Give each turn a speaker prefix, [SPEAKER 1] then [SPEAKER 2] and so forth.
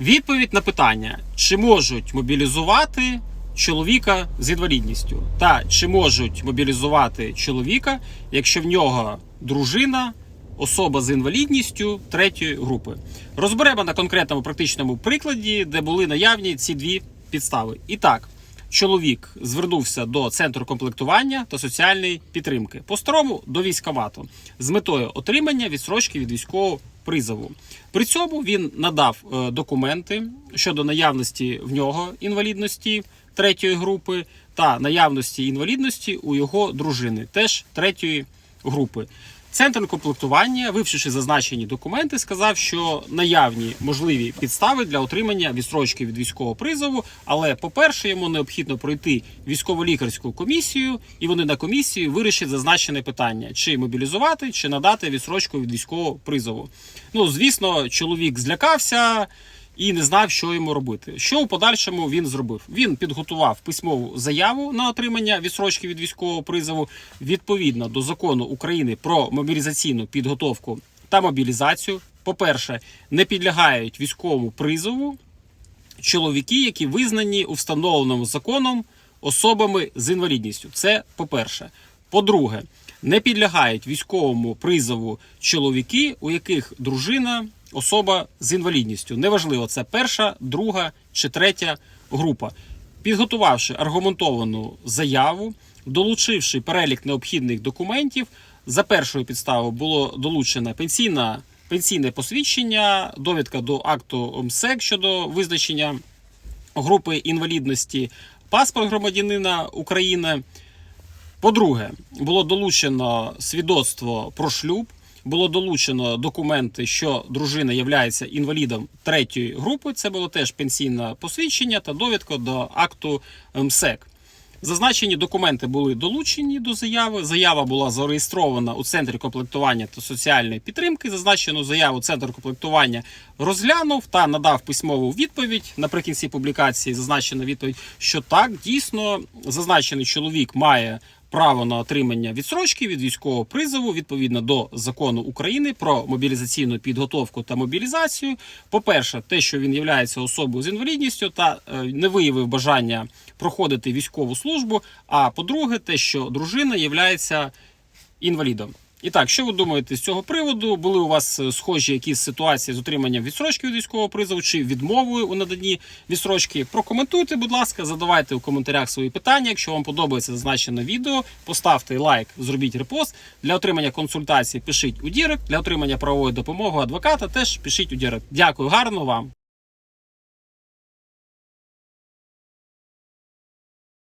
[SPEAKER 1] Відповідь на питання: чи можуть мобілізувати чоловіка з інвалідністю, та чи можуть мобілізувати чоловіка, якщо в нього дружина, особа з інвалідністю третьої групи. Розберемо на конкретному практичному прикладі, де були наявні ці дві підстави. І так. Чоловік звернувся до центру комплектування та соціальної підтримки по-старому до військкомату з метою отримання відсрочки від військового призову. При цьому він надав е, документи щодо наявності в нього інвалідності третьої групи та наявності інвалідності у його дружини, теж третьої групи. Центр комплектування, вивчивши зазначені документи, сказав, що наявні можливі підстави для отримання відстрочки від військового призову. Але, по-перше, йому необхідно пройти військово-лікарську комісію, і вони на комісії вирішать зазначене питання: чи мобілізувати, чи надати відстрочку від військового призову. Ну, звісно, чоловік злякався. І не знав, що йому робити. Що у подальшому він зробив? Він підготував письмову заяву на отримання відсрочки від військового призову відповідно до закону України про мобілізаційну підготовку та мобілізацію. По-перше, не підлягають військовому призову чоловіки, які визнані у встановленому законом особами з інвалідністю. Це по-перше. По-друге, не підлягають військовому призову чоловіки, у яких дружина особа з інвалідністю. Неважливо, це перша, друга чи третя група. Підготувавши аргументовану заяву, долучивши перелік необхідних документів, за першою підставою було долучено пенсійна, пенсійне посвідчення, довідка до акту МСЕК щодо визначення групи інвалідності, паспорт громадянина України. По-друге, було долучено свідоцтво про шлюб, було долучено документи, що дружина є інвалідом третьої групи. Це було теж пенсійне посвідчення та довідка до акту МСЕК. Зазначені документи були долучені до заяви. Заява була зареєстрована у центрі комплектування та соціальної підтримки. Зазначену заяву центр комплектування розглянув та надав письмову відповідь. Наприкінці публікації зазначена відповідь, що так дійсно зазначений чоловік має право на отримання відсрочки від військового призову відповідно до закону України про мобілізаційну підготовку та мобілізацію. По-перше, те, що він є особою з інвалідністю та е, не виявив бажання проходити військову службу. А по-друге, те, що дружина є інвалідом. І так, що ви думаєте з цього приводу? Були у вас е, схожі якісь ситуації з отриманням відсрочки від військового призову чи відмовою у наданні відсрочки? Прокоментуйте, будь ласка, задавайте у коментарях свої питання. Якщо вам подобається зазначене відео, поставте лайк, зробіть репост. Для отримання консультації пишіть у Дірект, для отримання правової допомоги адвоката теж пишіть у Дірект. Дякую, гарно вам.